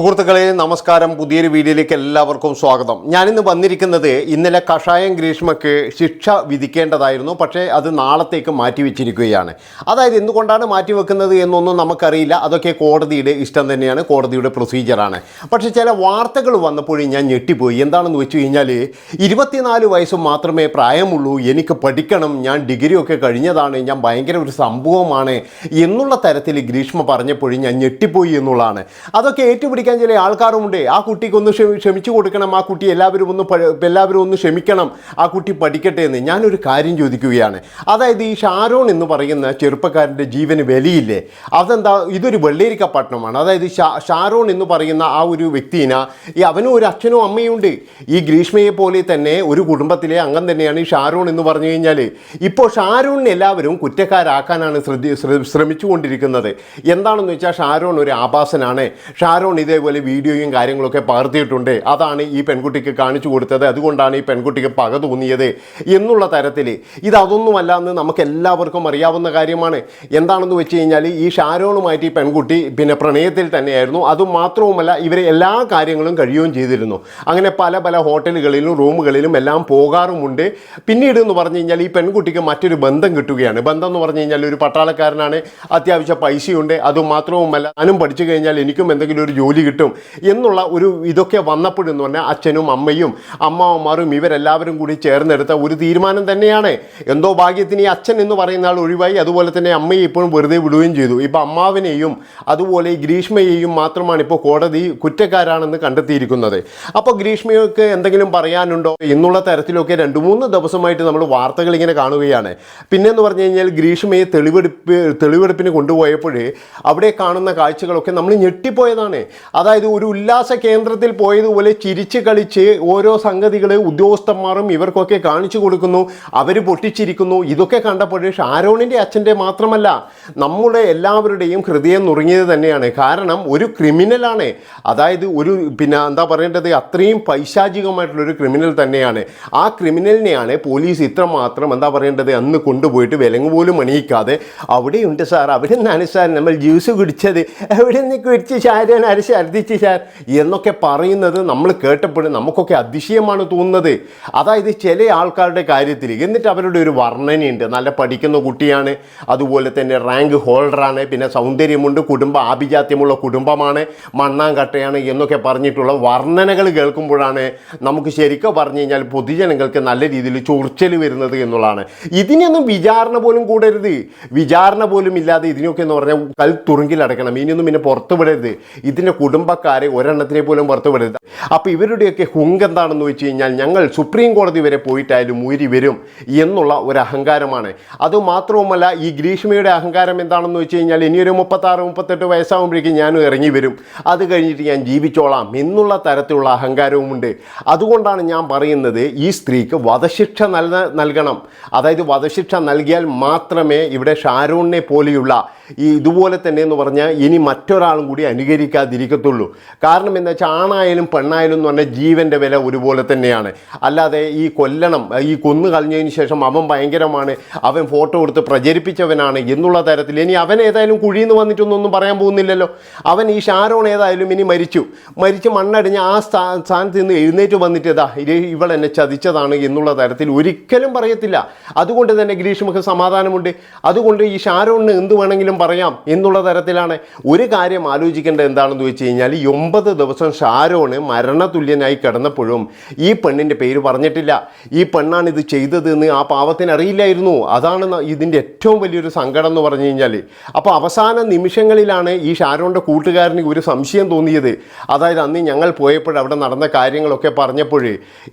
സുഹൃത്തുക്കളെ നമസ്കാരം. പുതിയൊരു വീഡിയോയിലേക്ക് എല്ലാവർക്കും സ്വാഗതം. ഞാനിന്ന് വന്നിരിക്കുന്നത് ഇന്നലെ കഷായം ഗ്രീഷ്മയ്ക്ക് ശിക്ഷ വിധിക്കേണ്ടതായിരുന്നു. പക്ഷേ അത് നാളത്തേക്ക് മാറ്റിവെച്ചിരിക്കുകയാണ്. അതായത് എന്തുകൊണ്ടാണ് മാറ്റിവെക്കുന്നത് എന്നൊന്നും നമുക്കറിയില്ല. അതൊക്കെ കോടതിയുടെ ഇഷ്ടം തന്നെയാണ്. കോടതിയുടെ പ്രൊസീജിയറാണ്. പക്ഷേ ചില വാർത്തകൾ വന്നപ്പോഴും ഞാൻ ഞെട്ടിപ്പോയി. എന്താണെന്ന് വെച്ച് കഴിഞ്ഞാൽ ഇരുപത്തിനാല് വയസ്സ് മാത്രമേ പ്രായമുള്ളൂ. എനിക്ക് പഠിക്കണം. ഞാൻ ഡിഗ്രിയൊക്കെ കഴിഞ്ഞതാണ്. ഞാൻ ഭയങ്കര ഒരു സംഭവമാണ് എന്നുള്ള തരത്തിൽ ഗ്രീഷ്മ പറഞ്ഞപ്പോഴും ഞാൻ ഞെട്ടിപ്പോയി എന്നുള്ളതാണ്. അതൊക്കെ ഏറ്റുപിടിക്കാൻ ചില ആൾക്കാരുമുണ്ട്. ആ കുട്ടിക്ക് ഒന്ന് ക്ഷമി ക്ഷമിച്ചു കൊടുക്കണം. ആ കുട്ടി എല്ലാവരും ഒന്ന് എല്ലാവരും ഒന്ന് ക്ഷമിക്കണം. ആ കുട്ടി പഠിക്കട്ടെ എന്ന് ഞാനൊരു കാര്യം ചോദിക്കുകയാണ്. അതായത് ഈ ഷാരോൺ എന്ന് പറയുന്ന ചെറുപ്പക്കാരന്റെ ജീവന് വിലയില്ലേ അതെന്താ? ഇതൊരു വെള്ളേരിക്ക പട്ടണമാണ് അതായത് ഷാരോൺ എന്ന് പറയുന്ന ആ ഒരു വ്യക്തിന ഈ അവനും ഒരു അച്ഛനും അമ്മയും ഉണ്ട് ഈ ഗ്രീഷ്മയെ പോലെ തന്നെ ഒരു കുടുംബത്തിലെ അംഗം തന്നെയാണ് ഈ ഷാരോൺ എന്ന് പറഞ്ഞു കഴിഞ്ഞാൽ ഇപ്പോൾ ഷാരോണിനെ എല്ലാവരും കുറ്റക്കാരാക്കാനാണ് ശ്രദ്ധി ശ്ര- ശ്രമിച്ചുകൊണ്ടിരിക്കുന്നത്. എന്താണെന്ന് വെച്ചാൽ ഷാരോൺ ഒരു ആഭാസനാണ് ഷാരോൺ ഇതേപോലെ വീഡിയോയും കാര്യങ്ങളൊക്കെ പകർത്തിയിട്ടുണ്ട്. അതാണ് ഈ പെൺകുട്ടിക്ക് കാണിച്ചു കൊടുത്തത്. അതുകൊണ്ടാണ് ഈ പെൺകുട്ടിക്ക് പക തോന്നിയത് എന്നുള്ള തരത്തിൽ. ഇതൊന്നുമല്ല എന്ന് നമുക്ക് എല്ലാവർക്കും അറിയാവുന്ന കാര്യമാണ്. എന്താണെന്ന് വെച്ച് കഴിഞ്ഞാൽ ഈ ഷാരോണുമായിട്ട് ഈ പെൺകുട്ടി പിന്നെ പ്രണയത്തിൽ തന്നെയായിരുന്നു. അതുമാത്രവുമല്ല ഇവരെ എല്ലാ കാര്യങ്ങളും കഴിയുകയും ചെയ്തിരുന്നു. അങ്ങനെ പല പല ഹോട്ടലുകളിലും റൂമുകളിലും എല്ലാം പോകാറുമുണ്ട്. പിന്നീട് എന്ന് പറഞ്ഞു കഴിഞ്ഞാൽ ഈ പെൺകുട്ടിക്ക് മറ്റൊരു ബന്ധം കിട്ടുകയാണ്. ബന്ധം എന്ന് പറഞ്ഞു കഴിഞ്ഞാൽ ഒരു പട്ടാളക്കാരനാണ്. അത്യാവശ്യം പൈസയുണ്ട്. അതുമാത്രവുമല്ല ഞാനും പഠിച്ചു കഴിഞ്ഞാൽ എനിക്കും എന്തെങ്കിലും ഒരു ജോലി കിട്ടും എന്നുള്ള ഒരു ഇതൊക്കെ വന്നപ്പോഴെന്ന് പറഞ്ഞാൽ അച്ഛനും അമ്മയും അമ്മാവന്മാരും ഇവരെല്ലാവരും കൂടി ചേർന്നെടുത്ത ഒരു തീരുമാനം തന്നെയാണ്. എന്തോ ഭാഗ്യത്തിന് ഈ അച്ഛൻ എന്ന് പറയുന്ന ആൾ ഒഴിവായി. അതുപോലെ തന്നെ അമ്മയെ ഇപ്പോഴും വെറുതെ വിടുകയും ചെയ്തു. ഇപ്പോൾ അമ്മാവിനെയും അതുപോലെ ഈ ഗ്രീഷ്മയെയും മാത്രമാണ് ഇപ്പോൾ കോടതി കുറ്റക്കാരാണെന്ന് കണ്ടെത്തിയിരിക്കുന്നത്. അപ്പോൾ ഗ്രീഷ്മയ്ക്ക് എന്തെങ്കിലും പറയാനുണ്ടോ? എന്നുള്ള തരത്തിലൊക്കെ രണ്ട് മൂന്ന് ദിവസമായിട്ട് നമ്മൾ വാർത്തകൾ ഇങ്ങനെ കാണുകയാണ്. പിന്നെന്ന് പറഞ്ഞു കഴിഞ്ഞാൽ ഗ്രീഷ്മയെ തെളിവെടുപ്പ് തെളിവെടുപ്പിന് കൊണ്ടുപോയപ്പോൾ അവിടെ കാണുന്ന കാഴ്ചകളൊക്കെ നമ്മൾ ഞെട്ടിപ്പോയതാണ്. അതായത് ഒരു ഉല്ലാസ കേന്ദ്രത്തിൽ പോയതുപോലെ ചിരിച്ച് കളിച്ച് ഓരോ സംഗതികൾ ഉദ്യോഗസ്ഥന്മാരും ഇവർക്കൊക്കെ കാണിച്ചു കൊടുക്കുന്നു അവർ പൊട്ടിച്ചിരിക്കുന്നു. ഇതൊക്കെ കണ്ടപ്പോഴേ ഷാരോണിന്റെ അച്ഛന്റെ മാത്രമല്ല നമ്മുടെ എല്ലാവരുടെയും ഹൃദയം നുറുങ്ങിയത് തന്നെയാണ്. കാരണം ഒരു ക്രിമിനലാണ്. അതായത് ഒരു പിന്നെ എന്താ പറയേണ്ടത്? അത്രയും പൈശാചികമായിട്ടുള്ളൊരു ക്രിമിനൽ തന്നെയാണ്. ആ ക്രിമിനലിനെയാണ് പോലീസ് ഇത്രമാത്രം എന്താ പറയേണ്ടത്? അന്ന് കൊണ്ടുപോയിട്ട് വിലങ്ങ് പോലും അണിയിക്കാതെ അവിടെയുണ്ട് സാർ അവിടെ നിന്നാണ് സാർ നമ്മൾ ജ്യൂസ് കുടിച്ചത്. അവിടെ നിന്ന് കുടിച്ച് ഷാരോൺ അത് ഛർദ്ദിച്ച് സാർ എന്നൊക്കെ പറയുന്നത് നമ്മൾ കേട്ടപ്പോഴും നമുക്കൊക്കെ അതിശയമാണ് തോന്നുന്നത്. അതായത് ചില ആൾക്കാരുടെ കാര്യത്തിൽ എന്നിട്ട് അവരുടെ ഒരു വർണനയുണ്ട്. നല്ല പഠിക്കുന്ന കുട്ടിയാണ്. അതുപോലെ തന്നെ റാങ്ക് ഹോൾഡറാണ് പിന്നെ സൗന്ദര്യമുണ്ട്. കുടുംബ ആഭിജാത്യമുള്ള കുടുംബമാണ്. മണ്ണാങ്കട്ടയാണ് എന്നൊക്കെ പറഞ്ഞിട്ടുള്ള വർണനകൾ കേൾക്കുമ്പോഴാണ് നമുക്ക് ശരിക്കും പറഞ്ഞു കഴിഞ്ഞാൽ പൊതുജനങ്ങൾക്ക് നല്ല രീതിയിൽ ചൊറിച്ചൽ വരുന്നത് എന്നുള്ളതാണ്. ഇതിനൊന്നും വിചാരണ പോലും കൂടരുത്. വിചാരണ പോലും ഇല്ലാതെ ഇതിനൊക്കെ എന്ന് പറഞ്ഞാൽ കൽ തുറുങ്കിലടക്കണം ഇനിയൊന്നും പിന്നെ പുറത്തു വിടരുത്. ഇതിന്റെ കുടുംബക്കാരെ ഒരെണ്ണത്തിനെ പോലും പുറത്തു വിടരുത്. അപ്പോൾ ഇവരുടെയൊക്കെ ഹുങ്ക് എന്താണെന്ന് വെച്ച് കഴിഞ്ഞാൽ ഞങ്ങൾ സുപ്രീം കോടതി വരെ പോയിട്ടായാലും ഊരി വരും എന്നുള്ള ഒരു അഹങ്കാരമാണ്. അതുമാത്രവുമല്ല ഈ ഗ്രീഷ്മയുടെ അഹങ്കാരം എന്താണെന്ന് വെച്ച് കഴിഞ്ഞാൽ ഇനിയൊരു മുപ്പത്താറ് മുപ്പത്തെട്ട് വയസ്സാകുമ്പോഴേക്കും ഞാനും ഇറങ്ങി വരും. അത് കഴിഞ്ഞിട്ട് ഞാൻ ജീവിച്ചോളാം എന്നുള്ള തരത്തിലുള്ള അഹങ്കാരവുമുണ്ട്. അതുകൊണ്ടാണ് ഞാൻ പറയുന്നത് ഈ സ്ത്രീക്ക് വധശിക്ഷ നൽക നൽകണം. അതായത് വധശിക്ഷ നൽകിയാൽ മാത്രമേ ഇവിടെ ഷാരൂണിനെ പോലെയുള്ള ഈ ഇതുപോലെ തന്നെ എന്ന് പറഞ്ഞാൽ ഇനി മറ്റൊരാളും കൂടി അനുകരിക്കാതിരിക്കത്തുള്ളൂ. കാരണം എന്താ വെച്ചാൽ ആണായാലും പെണ്ണായാലും എന്ന് പറഞ്ഞാൽ ജീവന്റെ വില ഒരുപോലെ തന്നെയാണ്. അല്ലാതെ ഈ കൊല്ലണം ഈ കൊന്നു കളഞ്ഞതിന് ശേഷം അവൻ ഭയങ്കരമാണ് അവൻ ഫോട്ടോ എടുത്ത് പ്രചരിപ്പിച്ചവനാണ് എന്നുള്ള തരത്തിൽ ഇനി അവൻ ഏതായാലും കുഴിയിൽ നിന്ന് വന്നിട്ടൊന്നും പറയാൻ പോകുന്നില്ലല്ലോ. അവൻ ഈ ഷാരോൺ ഏതായാലും ഇനി മരിച്ചു. മരിച്ച് മണ്ണടിഞ്ഞ് ആ സ്ഥാ സ്ഥാനത്ത് നിന്ന് എഴുന്നേറ്റ് വന്നിട്ട് ഇതാ ഇവൾ എന്നെ ചതിച്ചതാണ് എന്നുള്ള തരത്തിൽ ഒരിക്കലും പറയത്തില്ല. അതുകൊണ്ട് തന്നെ ഗ്രീഷ്മക്ക് സമാധാനമുണ്ട്. അതുകൊണ്ട് ഈ ഷാരോണിന് എന്ത് വേണമെങ്കിലും പറയാം എന്നുള്ള തരത്തിലാണ്. ഒരു കാര്യം ആലോചിക്കേണ്ടത് എന്താണെന്ന് വെച്ച് കഴിഞ്ഞാൽ ഈ ഒമ്പത് ദിവസം ഷാരോണ് മരണതുല്യനായി കിടന്നപ്പോഴും ഈ പെണ്ണിന്റെ പേര് പറഞ്ഞിട്ടില്ല. ഈ പെണ്ണാണ് ഇത് ചെയ്തതെന്ന് ആ പാവത്തിന് അറിയില്ലായിരുന്നു. അതാണ് ഇതിന്റെ ഏറ്റവും വലിയൊരു സങ്കടം എന്ന് പറഞ്ഞു കഴിഞ്ഞാൽ അപ്പോൾ അവസാന നിമിഷങ്ങളിലാണ് ഈ ഷാരോണിന്റെ കൂട്ടുകാരന് ഒരു സംശയം തോന്നിയത്. അതായത് അന്ന് ഞങ്ങൾ പോയപ്പോൾ അവിടെ നടന്ന കാര്യങ്ങളൊക്കെ പറഞ്ഞപ്പോൾ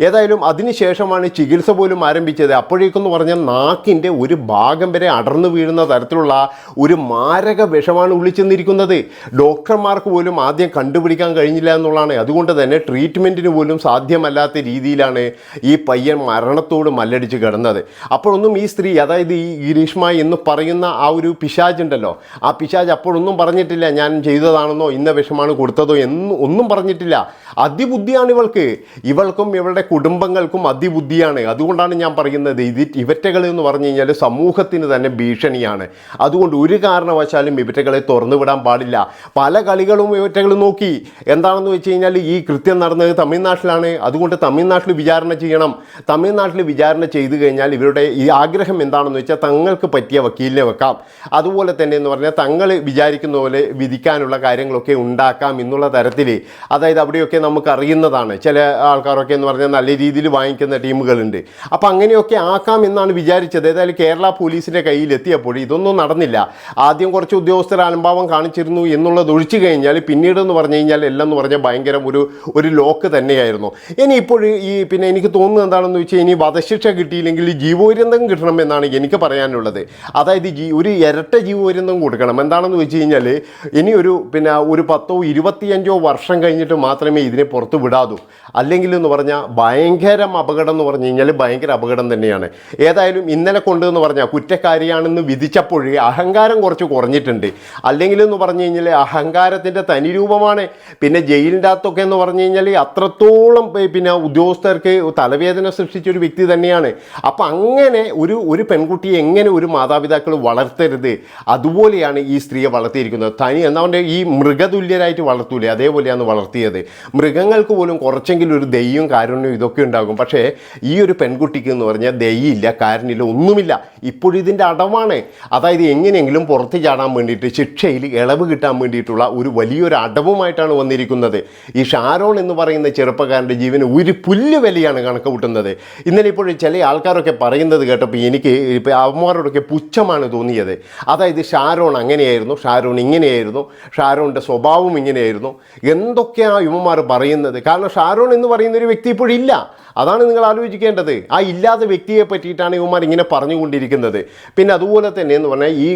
ഏതായാലും അതിനുശേഷമാണ് ചികിത്സ പോലും ആരംഭിച്ചത്. അപ്പോഴേക്കെന്ന് പറഞ്ഞാൽ നാക്കിന്റെ ഒരു ഭാഗം വരെ അടർന്നു വീഴുന്ന തരത്തിലുള്ള ഒരു മാരക വിഷമാണ് ഉള്ളിച്ചെന്നിരിക്കുന്നത് ഡോക്ടർമാർക്ക് പോലും ആദ്യം കണ്ടുപിടിക്കാൻ കഴിഞ്ഞില്ല എന്നുള്ളതാണ്. അതുകൊണ്ട് തന്നെ ട്രീറ്റ്മെന്റിന് പോലും സാധ്യമല്ലാത്ത രീതിയിലാണ് ഈ പയ്യൻ മരണത്തോട് മല്ലടിച്ച് കിടന്നത്. അപ്പോഴൊന്നും ഈ സ്ത്രീ അതായത് ഈ ഗിരീഷ്മ എന്ന് പറയുന്ന ആ ഒരു പിശാജ് ഉണ്ടല്ലോ. ആ പിശാജ് അപ്പോഴൊന്നും പറഞ്ഞിട്ടില്ല ഞാൻ ചെയ്തതാണെന്നോ ഇന്ന വിഷമാണ് കൊടുത്തതോ എന്ന് ഒന്നും പറഞ്ഞിട്ടില്ല. അതിബുദ്ധിയാണ് ഇവൾക്ക്. ഇവൾക്കും ഇവളുടെ കുടുംബങ്ങൾക്കും അതിബുദ്ധിയാണ്. അതുകൊണ്ടാണ് ഞാൻ പറയുന്നത് ഇത് ഇവറ്റകൾ എന്ന് പറഞ്ഞു കഴിഞ്ഞാൽ സമൂഹത്തിന് തന്നെ ഭീഷണിയാണ്. അതുകൊണ്ട് ഒരു കാരണം കാരണവശാലും ഇവറ്റകളെ തുറന്നു വിടാൻ പാടില്ല. പല കളികളും ഇവറ്റകൾ നോക്കി. എന്താണെന്ന് വെച്ച് കഴിഞ്ഞാൽ ഈ കൃത്യം നടന്നത് തമിഴ്നാട്ടിലാണ്. അതുകൊണ്ട് തമിഴ്നാട്ടിൽ വിചാരണ ചെയ്യണം. തമിഴ്നാട്ടിൽ വിചാരണ ചെയ്തു കഴിഞ്ഞാൽ ഇവരുടെ ഈ ആഗ്രഹം എന്താണെന്ന് വെച്ചാൽ തങ്ങൾക്ക് പറ്റിയ വക്കീലിനെ വെക്കാം. അതുപോലെ തന്നെ എന്ന് പറഞ്ഞാൽ തങ്ങൾ വിചാരിക്കുന്ന പോലെ വിധിക്കാനുള്ള കാര്യങ്ങളൊക്കെ ഉണ്ടാക്കാം എന്നുള്ള തരത്തിൽ. അതായത് അവിടെയൊക്കെ നമുക്ക് അറിയുന്നതാണ്. ചില ആൾക്കാരൊക്കെ എന്ന് പറഞ്ഞാൽ നല്ല രീതിയിൽ വാങ്ങിക്കുന്ന ടീമുകളുണ്ട്. അപ്പോൾ അങ്ങനെയൊക്കെ ആക്കാം എന്നാണ് വിചാരിച്ചത്. ഏതായാലും കേരള പോലീസിന്റെ കയ്യിൽ എത്തിയപ്പോൾ ഇതൊന്നും നടന്നില്ല. ആദ്യം കുറച്ച് ഉദ്യോഗസ്ഥർ അലംഭാവം കാണിച്ചിരുന്നു എന്നുള്ളത് ഒഴിച്ചു കഴിഞ്ഞാൽ പിന്നീട് എന്ന് പറഞ്ഞു കഴിഞ്ഞാൽ എല്ലാം എന്ന് പറഞ്ഞാൽ ഭയങ്കര ഒരു ഒരു ലോക്ക് തന്നെയായിരുന്നു. ഇനി ഇപ്പോൾ ഈ പിന്നെ എനിക്ക് തോന്നുന്നത് എന്താണെന്ന് വെച്ചാൽ ഇനി വധശിക്ഷ കിട്ടിയില്ലെങ്കിൽ ജീവപര്യന്തം കിട്ടണം എന്നാണ് എനിക്ക് പറയാനുള്ളത്. അതായത് ജീ ഒരു ഇരട്ട ജീവപര്യന്തം കൊടുക്കണം. എന്താണെന്ന് വെച്ച് കഴിഞ്ഞാൽ ഇനി ഒരു പിന്നെ ഒരു പത്തോ ഇരുപത്തിയഞ്ചോ വർഷം കഴിഞ്ഞിട്ട് മാത്രമേ ഇതിനെ പുറത്ത് വിടാതൂ. അല്ലെങ്കിൽ എന്ന് പറഞ്ഞാൽ ഭയങ്കരം അപകടം എന്ന് പറഞ്ഞു കഴിഞ്ഞാൽ ഭയങ്കര അപകടം തന്നെയാണ്. ഏതായാലും ഇന്നലെ കൊണ്ടെന്ന് പറഞ്ഞാൽ കുറ്റക്കാരിയാണെന്ന് വിധിച്ചപ്പോഴേ അഹങ്കാരം കുറച്ച് കുറഞ്ഞിട്ടുണ്ട്. അല്ലെങ്കിൽ എന്ന് പറഞ്ഞു കഴിഞ്ഞാൽ അഹങ്കാരത്തിന്റെ തനി രൂപമാണ്. പിന്നെ ജയിലിന്റെ അകത്തൊക്കെ എന്ന് പറഞ്ഞു കഴിഞ്ഞാൽ അത്രത്തോളം പിന്നെ ഉദ്യോഗസ്ഥർക്ക് തലവേദന സൃഷ്ടിച്ച ഒരു വ്യക്തി തന്നെയാണ്. അപ്പം അങ്ങനെ ഒരു ഒരു പെൺകുട്ടി എങ്ങനെ ഒരു മാതാപിതാക്കൾ വളർത്തരുത്? അതുപോലെയാണ് ഈ സ്ത്രീയെ വളർത്തിയിരിക്കുന്നത്. തനി എന്താ പറയുക ഈ മൃഗതുല്യരായിട്ട് വളർത്തൂലേ? അതേപോലെയാണ് വളർത്തിയത്. മൃഗങ്ങൾക്ക് പോലും കുറച്ചെങ്കിലും ഒരു ദയ്യവും കാരുണ്യവും ഇതൊക്കെ ഉണ്ടാകും. പക്ഷേ ഈ ഒരു പെൺകുട്ടിക്ക് എന്ന് പറഞ്ഞാൽ ദയ്യില്ല കാരുണ്യമില്ല ഒന്നുമില്ല. ഇപ്പോഴിതിന്റെ അടവാണ്. അതായത് എങ്ങനെയെങ്കിലും പുറത്ത് ചാടാൻ വേണ്ടിയിട്ട് ശിക്ഷയിൽ ഇളവ് കിട്ടാൻ വേണ്ടിയിട്ടുള്ള ഒരു വലിയൊരു അടവുമായിട്ടാണ് വന്നിരിക്കുന്നത്. ഈ ഷാരോൺ എന്ന് പറയുന്ന ചെറുപ്പക്കാരന്റെ ജീവന് ഒരു പുല്ല് വിലയാണ് കണക്ക് കൂട്ടുന്നത് ഇന്നലെ ഇപ്പോൾ ചില ആൾക്കാരൊക്കെ പറയുന്നത് കേട്ടപ്പോൾ എനിക്ക് ഇപ്പോൾ അവന്മാരോടൊക്കെ പുച്ഛമാണ് തോന്നിയത്. അതായത് ഷാരോൺ അങ്ങനെയായിരുന്നു ഷാരോൺ ഇങ്ങനെയായിരുന്നു ഷാരോണിന്റെ സ്വഭാവം ഇങ്ങനെയായിരുന്നു. എന്തൊക്കെയാണ് യുവമാർ പറയുന്നത്? കാരണം ഷാരോൺ എന്ന് പറയുന്ന ഒരു വ്യക്തി ഇപ്പോഴില്ല അതാണ് നിങ്ങൾ ആലോചിക്കേണ്ടത്. ആ ഇല്ലാത്ത വ്യക്തിയെ പറ്റിയിട്ടാണ് യുവമാർ ഇങ്ങനെ പറഞ്ഞുകൊണ്ടിരിക്കുന്നത്. പിന്നെ അതുപോലെ തന്നെ എന്ന് പറഞ്ഞാൽ ഈ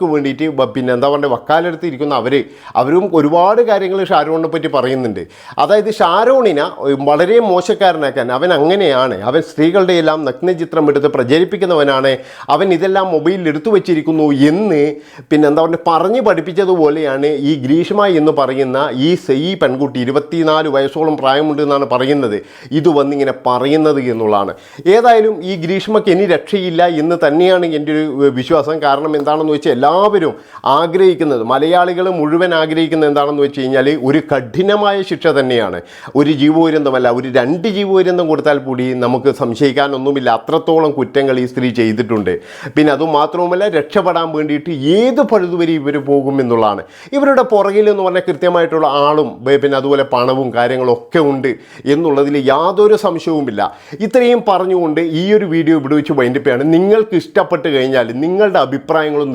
ഗ്രീഷ്മക്ക് വേണ്ടിയിട്ട് പിന്നെ എന്താ പറയുക വക്കാലെടുത്ത് ഇരിക്കുന്ന അവർ അവരും ഒരുപാട് കാര്യങ്ങൾ ഷാരോണിനെ പറ്റി പറയുന്നുണ്ട്. അതായത് ഷാരോണിനെ വളരെ മോശക്കാരനാക്കാൻ അവൻ അങ്ങനെയാണ്. അവൻ സ്ത്രീകളുടെ എല്ലാം നഗ്നചിത്രം എടുത്ത് പ്രചരിപ്പിക്കുന്നവനാണ്. അവൻ ഇതെല്ലാം മൊബൈലിൽ എടുത്തു വച്ചിരിക്കുന്നു എന്ന് പിന്നെ എന്താ പറയുക പറഞ്ഞ് പഠിപ്പിച്ചതുപോലെയാണ് ഈ ഗ്രീഷ്മ എന്ന് പറയുന്ന ഈ സെയി പെൺകുട്ടി ഇരുപത്തിനാല് വയസ്സോളം പ്രായമുണ്ട് എന്നാണ് പറയുന്നത്. ഇത് വന്നിങ്ങനെ പറയുന്നത് എന്നുള്ളതാണ്. ഏതായാലും ഈ ഗ്രീഷ്മയ്ക്ക് ഇനി രക്ഷയില്ല എന്ന് തന്നെയാണ് എന്റെ ഒരു വിശ്വാസം. കാരണം എന്താണെന്ന് വെച്ചാൽ എല്ലാവരും ആഗ്രഹിക്കുന്നത് മലയാളികൾ മുഴുവൻ ആഗ്രഹിക്കുന്നത് എന്താണെന്ന് വെച്ച് കഴിഞ്ഞാൽ ഒരു കഠിനമായ ശിക്ഷ തന്നെയാണ്. ഒരു ജീവപര്യന്തമല്ല ഒരു രണ്ട് ജീവപര്യന്തം കൊടുത്താൽ കൂടി നമുക്ക് സംശയിക്കാനൊന്നുമില്ല. അത്രത്തോളം കുറ്റങ്ങൾ ഈ സ്ത്രീ ചെയ്തിട്ടുണ്ട്. പിന്നെ അതുമാത്രവുമല്ല രക്ഷപ്പെടാൻ വേണ്ടിയിട്ട് ഏത് പഴുതുവരെ ഇവർ പോകും എന്നുള്ളതാണ്. ഇവരുടെ പുറകിൽ എന്ന് പറഞ്ഞാൽ കൃത്യമായിട്ടുള്ള ആളും പിന്നെ അതുപോലെ പണവും കാര്യങ്ങളൊക്കെ ഉണ്ട് എന്നുള്ളതിൽ യാതൊരു സംശയവുമില്ല. ഇത്രയും പറഞ്ഞുകൊണ്ട് ഈ ഒരു വീഡിയോ ഇവിടെ വെച്ച് വൈൻഡിപ്പാണ് നിങ്ങൾക്ക് ഇഷ്ടപ്പെട്ട് കഴിഞ്ഞാൽ നിങ്ങളുടെ അഭിപ്രായങ്ങളും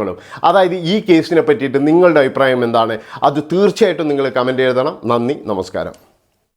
നിർദ്ദേശങ്ങളും അതായത് ഈ കേസിനെ പറ്റിയിട്ട് നിങ്ങളുടെ അഭിപ്രായം എന്താണ്? അത് തീർച്ചയായിട്ടും നിങ്ങൾ കമന്റ് എഴുതണം. നന്ദി നമസ്കാരം.